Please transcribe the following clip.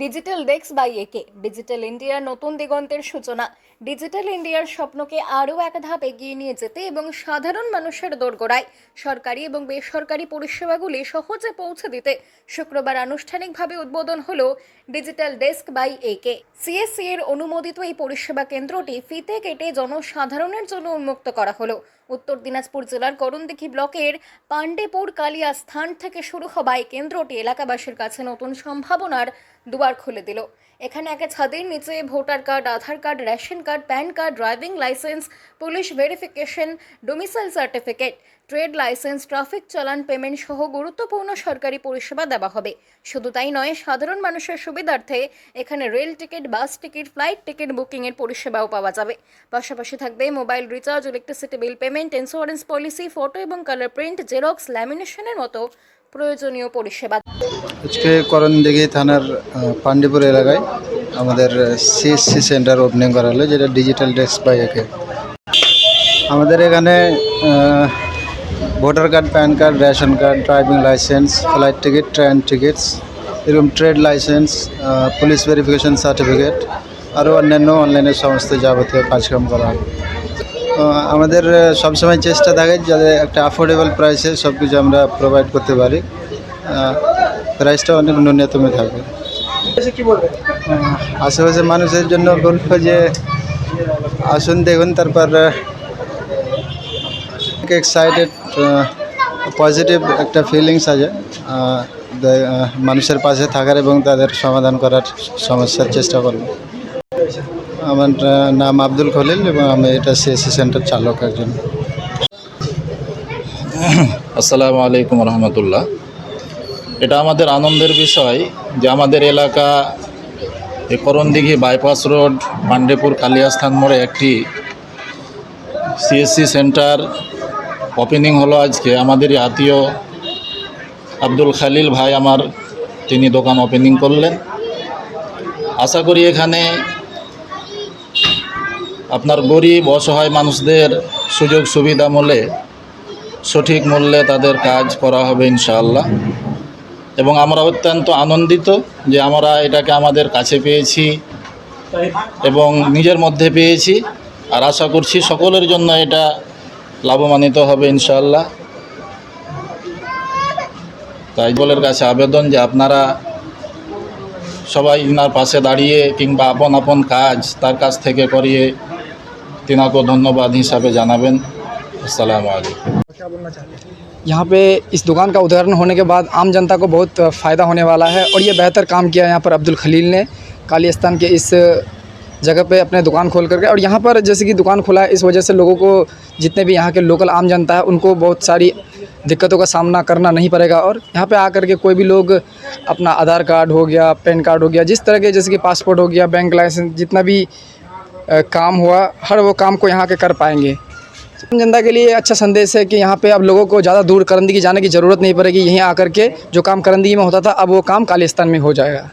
Digital desk by AK digital ইন্ডিয়ার নতুন দিগন্তের সূচনা। ডিজিটাল ইন্ডিয়ার স্বপ্নকে আরও এক ধাপ এগিয়ে নিয়ে যেতে এবং সাধারণ মানুষের দোরগোড়ায় সরকারি এবং বেসরকারি পরিষেবাগুলি সহজে পৌঁছে দিতে শুক্রবার আনুষ্ঠানিকভাবে উদ্বোধন হল digital desk by AK CSC এর অনুমোদিত এই পরিষেবা কেন্দ্রটি ফিতে কেটে জনসাধারণের জন্য উন্মুক্ত করা হলো। উত্তর দিনাজপুর জেলার করণদিঘি ব্লকের পাণ্ডেপুর কালিয়া স্থান থেকে শুরু হওয়া এই কেন্দ্রটি এলাকাবাসীর কাছে নতুন সম্ভাবনার দুয়ার খুলে দিল। এখানে একে ছাদের নিচে voter card, Aadhaar card, ration card, PAN card, driving licence, police verification, domicile certificate, trade licence, traffic challan, payment সহ গুরুত্বপূর্ণ সরকারি পরিষেবা দেওয়া হবে। শুধু তাই নয়, সাধারণ মানুষের সুবিধার্থে এখানে rail ticket, bus ticket, flight ticket বুকিংয়ের পরিষেবাও পাওয়া যাবে। পাশাপাশি থাকবে mobile recharge electricity bill payment insurance policy photo এবং কালার প্রিন্ট জেরক্স ল্যামিনেশনের মতো প্রয়োজনীয় পরিষেবা। আজকে করণদিঘি থানার পান্ডিপুর এলাকায় আমাদের সিএসসি সেন্টার ওপেনিং করা হলো, যেটা ডিজিটাল ডেস্ক বাই একে। আমাদের এখানে voter card PAN card ration card driving licence flight ticket train tickets এরকম trade licence police verification certificate আরও অন্যান্য অনলাইনের সমস্ত যাবতীয় কাজকর্ম করা হয়। আমাদের সবসময় চেষ্টা থাকে যাতে একটা অ্যাফোর্ডেবল প্রাইসে সব কিছু আমরা প্রোভাইড করতে পারি। প্রাইসটা অনেক ন্যূনতমে থাকবে আশেপাশে মানুষের জন্য বলব যে, আসুন দেখুন, তারপর এক্সাইটেড পজিটিভ একটা ফিলিংস আছে। মানুষের পাশে থাকার এবং তাদের সমাধান করার সমস্যার চেষ্টা করব। আমার নাম আব্দুল খলিল এবং আমি এটা সিএসসি সেন্টার চালক একজন। আসসালামু আলাইকুম রহমতুল্লাহ। এটা আমাদের আনন্দের বিষয় যে আমাদের এলাকা করণদিঘি বাইপাস রোড পাণ্ডেপুর কালিয়াস্থান মোড়ে একটি সিএসসি সেন্টার ওপেনিং হলো আজকে। আমাদেরই আত্মীয় আব্দুল খালিল ভাই আমার, তিনি দোকান ওপেনিং করলেন। আশা করি এখানে আপনার গরিব, অসহায় মানুষদের সুযোগ সুবিধা মূলে সঠিক মূল্যে তাদের কাজ করা হবে ইনশাআল্লাহ। এবং আমরা অত্যন্ত আনন্দিত যে আমরা এটাকে আমাদের কাছে পেয়েছি এবং নিজের মধ্যে পেয়েছি। আর আশা করছি সকলের জন্য এটা লাভবান্বিত হবে ইনশাআল্লাহ। তাই বলের কাছে আবেদন যে আপনারা সবাই ইনার পাশে দাঁড়িয়ে কিংবা আপন আপন কাজ তার কাছ থেকে করিয়ে তিনাকে ধন্যবাদ হিসাবে জানাবেন আসসালামু আলাইকুম यहाँ पे इस दुकान का उदाहरण होने के बाद आम जनता को बहुत फ़ायदा होने वाला है और ये बेहतर काम किया यहाँ पर अब्दुल खलील ने कालिस्तान के इस जगह पे अपने दुकान खोल करके और यहाँ पर जैसे कि दुकान खुला है इस वजह से लोगों को जितने भी यहाँ के लोकल आम जनता है उनको बहुत सारी दिक्कतों का सामना करना नहीं पड़ेगा और यहाँ पे आकर के कोई भी लोग अपना आधार कार्ड हो गया पैन कार्ड हो गया जिस तरह के जैसे कि पासपोर्ट हो गया बैंक लाइसेंस जितना भी अ, काम हुआ, हर वो काम को यहाँ के कर पाएँगे। आम जनता के लिए अच्छा संदेश है कि यहाँ पे अब लोगों को ज़्यादा दूर करंदी जाने की ज़रूरत नहीं पड़ेगी। यहीं आकर के जो काम करंदी में होता था, अब वो काम कालिस्तान में हो जाएगा।